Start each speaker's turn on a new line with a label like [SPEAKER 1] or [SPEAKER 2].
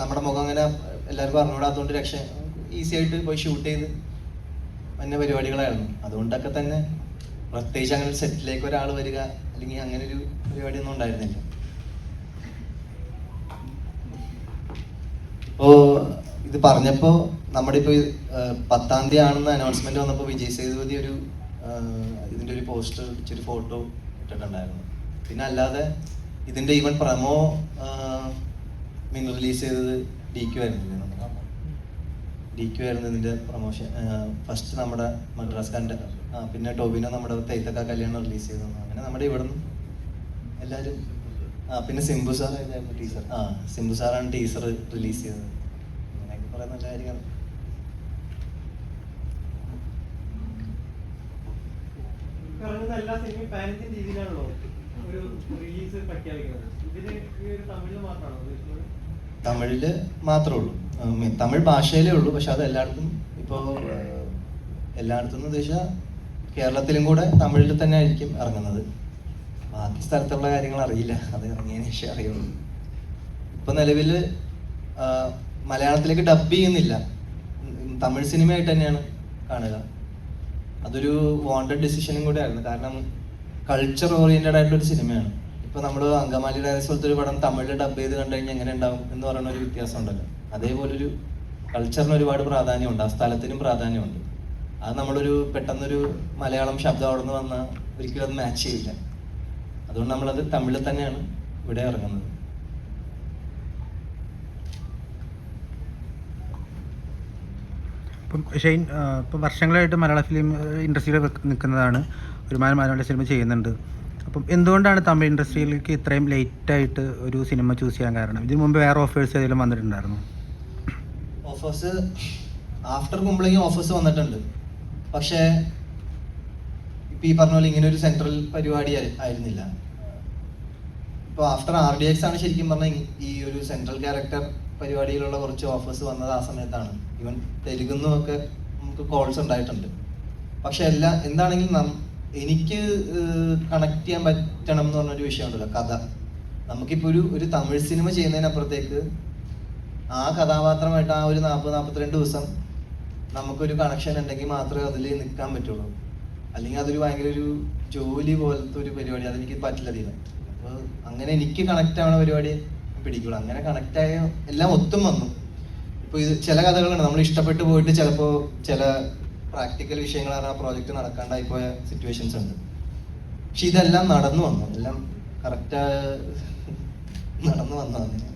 [SPEAKER 1] നമ്മുടെ മുഖം അങ്ങനെ എല്ലാവർക്കും അറിഞ്ഞുകൂടാത്തതുകൊണ്ട് രക്ഷ ഈസി ആയിട്ട് പോയി ഷൂട്ട് ചെയ്ത് വന്ന പരിപാടികളായിരുന്നു. അതുകൊണ്ടൊക്കെ തന്നെ പ്രത്യേകിച്ച് അങ്ങനെ സെറ്റിലേക്ക് ഒരാൾ വരിക അല്ലെങ്കിൽ അങ്ങനെ ഒരു പരിപാടിയൊന്നും ഉണ്ടായിരുന്നില്ല. ഇപ്പോ ഇത് പറഞ്ഞപ്പോ നമ്മുടെ ഇപ്പൊ പത്താം തീയതി ആണെന്ന് അനൗൺസ്മെന്റ് വന്നപ്പോ വിജയ് സേതുപതി ഒരു ഇതിന്റെ ഒരു പോസ്റ്റർ ഒരു ഫോട്ടോ ഇട്ടിട്ടുണ്ടായിരുന്നു. പിന്നെ അല്ലാതെ ഇതിന്റെ ഈവൻ പ്രമോ മിൻ റിലീസ് ചെയ്തത് ഡി ക്യു ആയിരുന്നില്ലേ നമ്മുടെ ഡി ക്യു ആയിരുന്നു ഇതിന്റെ പ്രൊമോഷൻ ഫസ്റ്റ് നമ്മുടെ മദ്രാസ് കണ്ട ആ, പിന്നെ ടോബിനോ നമ്മുടെ തൈത്തക്ക കല്യാണം റിലീസ് ചെയ്തു അങ്ങനെ നമ്മുടെ ഇവിടുന്ന് എല്ലാവരും ആ പിന്നെ സിംബു സാർ ആയിരുന്നു ടീച്ചർ ആ സിംബു സാറാണ് ടീച്ചർ റിലീസ് ചെയ്തത്. അങ്ങനെയൊക്കെ കുറെ നല്ല കാര്യങ്ങൾ.
[SPEAKER 2] പറഞ്ഞത് എല്ലാ സിനിമയും പാരന്റിങ് രീതിയിലാണല്ലോ? ഇതിന് ഈ ഒരു തമിഴിൽ
[SPEAKER 1] തമിഴിൽ മാത്രമേ ഉള്ളൂ. തമിഴ് ഭാഷയിലേ ഉള്ളൂ. പക്ഷെ അത് എല്ലായിടത്തും ഇപ്പോൾ എല്ലായിടത്തും എന്ന് കേരളത്തിലും കൂടെ തമിഴിൽ തന്നെ ആയിരിക്കും ഇറങ്ങുന്നത്. ബാക്കി സ്ഥലത്തുള്ള കാര്യങ്ങൾ അറിയില്ല. അത് ഇറങ്ങിയതിന് ശേഷം അറിയുള്ളൂ. ഇപ്പൊ നിലവിൽ മലയാളത്തിലേക്ക് ഡബ് ചെയ്യുന്നില്ല. തമിഴ് സിനിമയായിട്ട് തന്നെയാണ് കാണുക. അതൊരു വോണ്ടഡ് ഡിസിഷനും കൂടെ ആയിരുന്നു. കാരണം കൾച്ചർ ഓറിയന്റഡ് ആയിട്ടുള്ള ഒരു സിനിമയാണ് ഇപ്പൊ നമ്മൾ അങ്കമാലി ഡയറക്സ് പോലത്തെ ഒരു പടം തമിഴിൽ ഡബ് ചെയ്ത് കണ്ടു കഴിഞ്ഞാൽ എങ്ങനെ ഉണ്ടാവും എന്ന് പറയുന്ന ഒരു വ്യത്യാസം ഉണ്ടല്ലോ അതേപോലെ ഒരു കൾച്ചറിന് ഒരുപാട് പ്രാധാന്യമുണ്ട്. ആ സ്ഥലത്തിനും പ്രാധാന്യമുണ്ട്. അത് നമ്മളൊരു പെട്ടെന്നൊരു മലയാളം ശബ്ദം അവിടെ നിന്ന് വന്നാൽ ഒരിക്കലും അത് മാച്ച് ചെയ്യില്ല. അതുകൊണ്ട് നമ്മളത് തമിഴിൽ തന്നെയാണ് ഇവിടെ ഇറങ്ങുന്നത്.
[SPEAKER 3] ഇപ്പം ഷെയ്ൻ ഇപ്പം വർഷങ്ങളായിട്ട് മലയാള ഫിലിം ഇൻഡസ്ട്രിയിൽ നിൽക്കുന്നതാണ് ഒരുപാട് മലയാള സിനിമ ചെയ്യുന്നുണ്ട്. അപ്പം എന്തുകൊണ്ടാണ് തമിഴ് ഇൻഡസ്ട്രിയിലേക്ക് ഇത്രയും ലേറ്റായിട്ട് ഒരു സിനിമ ചൂസ് ചെയ്യാൻ കാരണം? ഇതിനു മുമ്പ് വേറെ ഓഫേഴ്സ് ഏതെങ്കിലും വന്നിട്ടുണ്ടായിരുന്നു?
[SPEAKER 1] ഓഫേഴ്സ് ആഫ്റ്റർ കുമ്പളേക്കും ഓഫേഴ്സ് വന്നിട്ടുണ്ട്. പക്ഷേ ഇപ്പം ഈ പറഞ്ഞ പോലെ ഇങ്ങനെ ഒരു സെൻട്രൽ പരിപാടി ആയി- ആയിരുന്നില്ല. ഇപ്പോൾ ആഫ്റ്റർ ആർ ഡി എക്സ് ആണ് ശരിക്കും പറഞ്ഞാൽ ഈ ഒരു സെൻട്രൽ ക്യാരക്ടർ പരിപാടിയിലുള്ള കുറച്ച് ഓഫേഴ്സ് വന്നത് ആ സമയത്താണ്. ഈവൻ തെലുഗുന്നും നമുക്ക് കോൾസ് ഉണ്ടായിട്ടുണ്ട്. പക്ഷെ എല്ലാ എന്താണെങ്കിലും എനിക്ക് കണക്ട് ചെയ്യാൻ പറ്റണം എന്ന് പറഞ്ഞൊരു വിഷയമുണ്ടല്ലോ കഥ. നമുക്കിപ്പോൾ ഒരു ഒരു തമിഴ് സിനിമ ചെയ്യുന്നതിനപ്പുറത്തേക്ക് ആ കഥാപാത്രമായിട്ട് ആ ഒരു നാൽപ്പത് നാൽപ്പത്തിരണ്ട് ദിവസം നമുക്കൊരു കണക്ഷൻ ഉണ്ടെങ്കിൽ മാത്രമേ അതിൽ നിൽക്കാൻ പറ്റുള്ളൂ. അല്ലെങ്കിൽ അതൊരു ഭയങ്കര ഒരു ജോലി പോലത്തെ ഒരു പരിപാടി അതെനിക്ക് പറ്റില്ല തീരെ. അപ്പോൾ അങ്ങനെ എനിക്ക് കണക്ട് ആവണ പരിപാടി പിടിക്കുള്ളൂ. അങ്ങനെ കണക്ട് ആയ എല്ലാം ഒത്തും വന്നു. ഇപ്പോൾ ഇത് ചില കഥകളുണ്ട്. നമ്മൾ ഇഷ്ടപ്പെട്ട് പോയിട്ട് ചിലപ്പോൾ ചില പ്രാക്ടിക്കൽ വിഷയങ്ങളാണ് ആ പ്രോജക്റ്റ് നടക്കാണ്ടായി പോയ സിറ്റുവേഷൻസ് ഉണ്ട്. പക്ഷെ ഇതെല്ലാം നടന്നു വന്നു. എല്ലാം കറക്റ്റ് നടന്നു വന്നതാണ്.